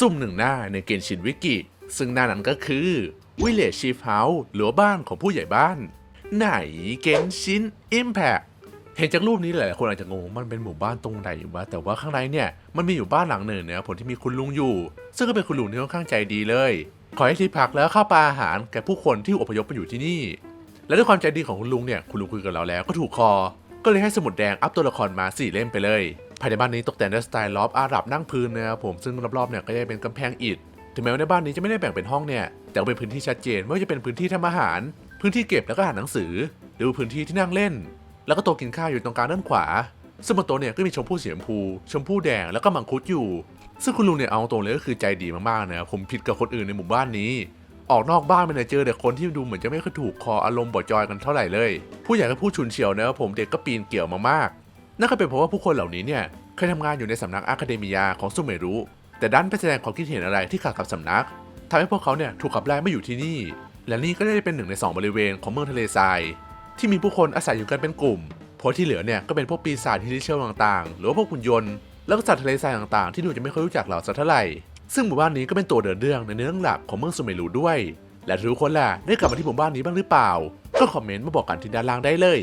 ซุ่มหนึ่งหน้าในเกณฑ์ชินวิกิ ซึ่งหน้านั้นก็คือ Village Chief House หรือบ้านของผู้ใหญ่บ้าน ไหนเกณฑ์ชิน Impact เห็นจากรูปนี้หลายๆคนอาจจะงงมันเป็นหมู่บ้านตรงไหนวะแต่ว่าข้างในเนี่ยมันมีอยู่บ้านหลังหนึ่งเนะครับผมที่มีคุณลุงอยู่ ซึ่งก็เป็นคุณลุงที่ค่อนข้างใจดีเลย ขอให้ที่พักแล้วข้าวปลาอาหารแก่ผู้คนที่อพยพมาอยู่ที่นี่ และด้วยความใจดีของคุณลุงเนี่ยคุณลุงคุยกับเราแล้วก็ถูกคอ ก็เลยให้สมุดแดงอัพตัวละครมาสี่เล่มไปเลย ภายในบ้านนี้ตกแต่งด้วยสไตล์ลอฟอาหรับนั่งพื้นนะครับผมซึ่งรอบๆเนี่ยก็จะเป็นกำแพงอิฐถึงแม้ว่าในบ้านนี้จะไม่ได้แบ่งเป็นห้องเนี่ยแต่ก็เป็นพื้นที่ชัดเจนไม่ว่าจะเป็นพื้นที่ทำอาหาร พื้นที่เก็บแล้วก็อ่านหนังสือ หรือพื้นที่ที่นั่งเล่น แล้วก็โต๊ะกินข้าวอยู่ตรงกลางด้านขวา ซึ่งบนโต๊ะเนี่ยก็มีชมพู่สีชมพู ชมพู่แดงแล้วก็มังคุดอยู่ ซึ่งคุณลุงเนี่ยเอาตรงเลยก็คือใจดีมากๆนะครับผมผิดกับคนอื่นในหมู่บ้านนี้ ออกนอกบ้านไปเนี่ยเจอแต่คนที่ดูเหมือนจะไม่ค่อยถูกคออารมณ์บอจอยกันเท่าไหร่เลย ผู้ใหญ่ก็พูดชุนเฉียวนะครับผมเด็กก็ปีนเกี่ยวมามาก นั่นก็เป็นเพราะว่าผู้คนเหล่านี้เนี่ยเคยทำงานอยู่ในสำนักอะคาเดมียาของซุเมรุ แต่ดันไปแสดงความคิดเห็นอะไรที่ขัดกับสำนักทำให้พวกเขาเนี่ยถูกขับไล่ไม่อยู่ที่นี่ และนี่ก็ได้เป็นหนึ่งในสองบริเวณของเมืองทะเลทราย ที่มีผู้คนอาศัยอยู่กันเป็นกลุ่มเพราะที่เหลือเนี่ยก็เป็นพวกปีศาจที่เชื่อต่างๆ หรือว่าพวกหุ่นยนต์แล้วก็สัตว์ทะเลทรายต่างๆ ที่ดูจะไม่ค่อยรู้จักเราสักเท่าไหร่ ซึ่งหมู่บ้านนี้ก็เป็นตัวเดินเรื่องในเนื้อเรื่องหลักของเมืองซูเมรุด้วย และทุกคนล่ะได้กลับมาที่หมู่บ้านนี้บ้างหรือเปล่า ก็คอมเมนต์มาบอกกันที่ด้านล่างได้เลย